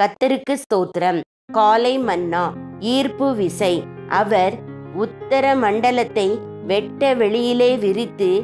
கத்தருக்கு ஸ்தோத்திரம். காலை மன்னா ஈர்ப்பு விசை. அவர் உத்தர மண்டலத்தை வெட்ட வெளியிலே விரித்து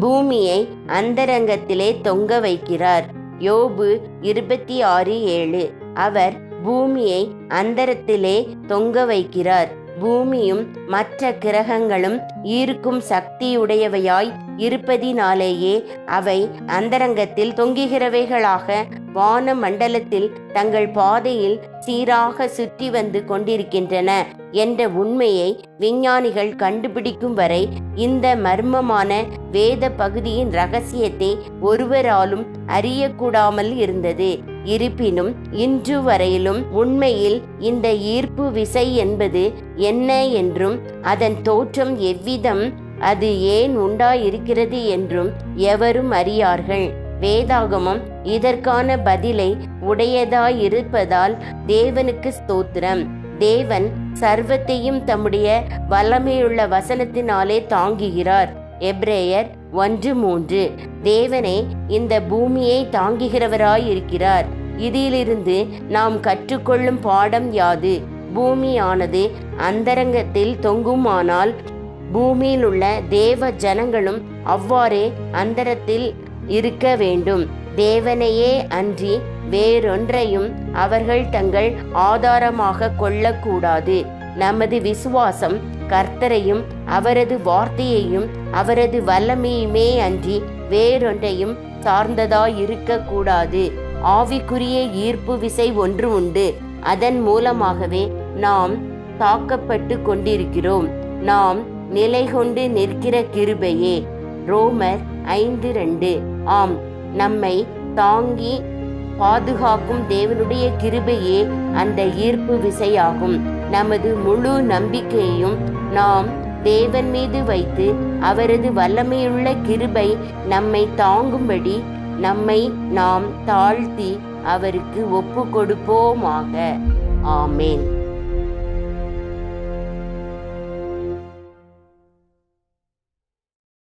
பூமியை அந்தரங்கத்திலே தொங்க வைக்கிறார். யோபு இருபத்தி ஆறு ஏழு. அவர் பூமியை அந்தரத்திலே தொங்க வைக்கிறார். பூமியும் மற்ற கிரகங்களும் ஈர்க்கும் சக்தியுடையவையாய் இருப்பதினாலேயே அவை அந்தரங்கத்தில் தொங்குகிறவைகளாக வான மண்டலத்தில் தங்கள் பாதையில் சீராக சுற்றி வந்து கொண்டிருக்கின்றன என்ற உண்மையை விஞ்ஞானிகள் கண்டுபிடிக்கும் வரை இந்த மர்மமான வேத பகுதியின் ரகசியத்தை ஒருவராலும் அறியக்கூடாமல் இருந்தது. இருப்பினும் இன்று வரையிலும் உண்மையில் இந்த ஈர்ப்பு விசை என்பது என்ன என்றும் அதன் தோற்றம் எவ்விதம் அது ஏன் உண்டாயிருக்கிறது என்றும் எவரும் அறியார்கள். வேதாகமம் இதற்கான பதிலை உடையதாயிருப்பதால் தேவனுக்கு ஸ்தோத்திரம். தேவன் சர்வத்தையும் தம்முடைய வல்லமையுள்ள வசனத்தினாலே தாங்குகிறார். எப்ரேயர் ஒன்று மூன்று. தேவனே இந்த பூமியை தாங்குகிறவராயிருக்கிறார். இதிலிருந்து நாம் கற்றுக்கொள்ளும் பாடம் யாது? பூமியானது அந்தரங்கத்தில் தொங்குமானால் பூமியில் உள்ள தேவ ஜனங்களும் அவ்வாறே அந்தரத்தில் இருக்க வேண்டும். தேவனையே அன்றி வேறொன்றையும் அவர்கள் தங்கள் ஆதாரமாக கொள்ளக்கூடாது. நமது விசுவாசம் கர்த்தரையும் அவரது வார்த்தையையும் அவரது வல்லமையுமே அன்றி வேறொன்றையும் சார்ந்ததாயிருக்க கூடாது ஆவிக்குரிய ஈர்ப்பு விசை ஒன்று உண்டு. அதன் மூலமாகவே நாம் தாக்கப்பட்டு கொண்டிருக்கிறோம். நாம் நிலை கொண்டு நிற்கிற கிருபையே. ரோமர் ஐந்து ரெண்டு. ஆம் நம்மை தாங்கி பாதுகாக்கும் தேவனுடைய கிருபையே அந்த ஈர்ப்பு விசையாகும். நமது முழு நம்பிக்கையையும் நாம் தேவன் மீது வைத்து அவரது வல்லமையுள்ள கிருபை நம்மை தாங்கும்படி நம்மை நாம் தாழ்த்தி அவருக்கு ஒப்பு கொடுப்போமாக ஆமேன்.